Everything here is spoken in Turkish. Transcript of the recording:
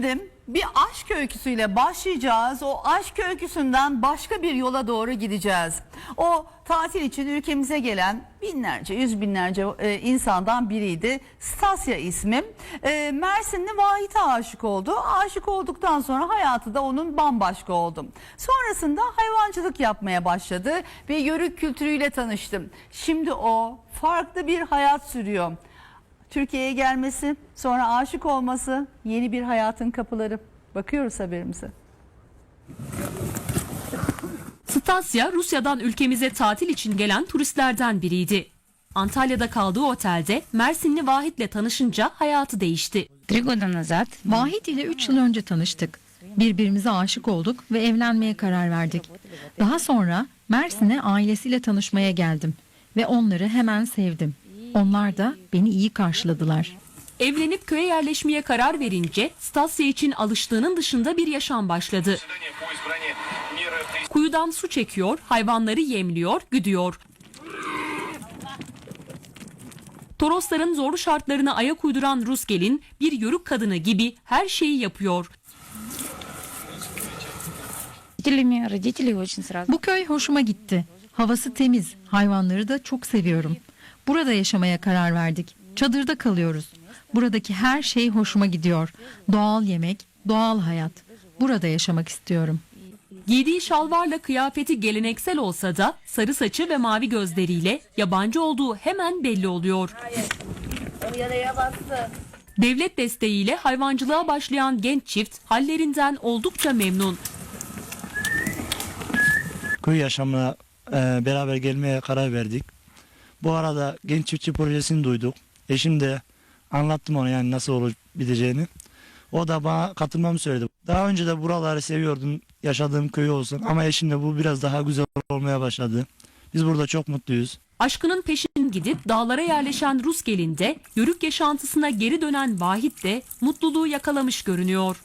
Efendim bir aşk öyküsüyle başlayacağız. O aşk öyküsünden başka bir yola doğru gideceğiz. O tatil için ülkemize gelen binlerce, yüz binlerce e, insandan biriydi. Stasya ismi. E, Mersinli Vahit'e aşık oldu. Aşık olduktan sonra hayatı da onun bambaşka oldu. Sonrasında hayvancılık yapmaya başladı ve yörük kültürüyle tanıştım. Şimdi o farklı bir hayat sürüyor. Türkiye'ye gelmesi, sonra aşık olması, yeni bir hayatın kapıları. Bakıyoruz haberimize. Stasya Rusya'dan ülkemize tatil için gelen turistlerden biriydi. Antalya'da kaldığı otelde Mersinli Vahit'le tanışınca hayatı değişti. Vahit ile 3 yıl önce tanıştık. Birbirimize aşık olduk ve evlenmeye karar verdik. Daha sonra Mersin'e ailesiyle tanışmaya geldim ve onları hemen sevdim. Onlar da beni iyi karşıladılar. Evlenip köye yerleşmeye karar verince Stasya için alıştığının dışında bir yaşam başladı. Kuyudan su çekiyor, hayvanları yemliyor, güdüyor. Torosların zorlu şartlarına ayak uyduran Rus gelin bir yörük kadını gibi her şeyi yapıyor. Bu köy hoşuma gitti. Havası temiz, hayvanları da çok seviyorum. Burada yaşamaya karar verdik. Çadırda kalıyoruz. Buradaki her şey hoşuma gidiyor. Doğal yemek, doğal hayat. Burada yaşamak istiyorum. Giydiği şalvarla kıyafeti geleneksel olsa da sarı saçı ve mavi gözleriyle yabancı olduğu hemen belli oluyor. Devlet desteğiyle hayvancılığa başlayan genç çift hallerinden oldukça memnun. köy yaşamına e, beraber gelmeye karar verdik. Bu arada genç çiftçi projesini duyduk. Eşim de anlattım ona yani nasıl olup biteceğini. O da bana katılmamı söyledi. Daha önce de buraları seviyordum. Yaşadığım köy olsun ama eşimle bu biraz daha güzel olmaya başladı. Biz burada çok mutluyuz. Aşkının peşinden gidip dağlara yerleşen Rus gelin de yörük yaşantısına geri dönen Vahit de mutluluğu yakalamış görünüyor.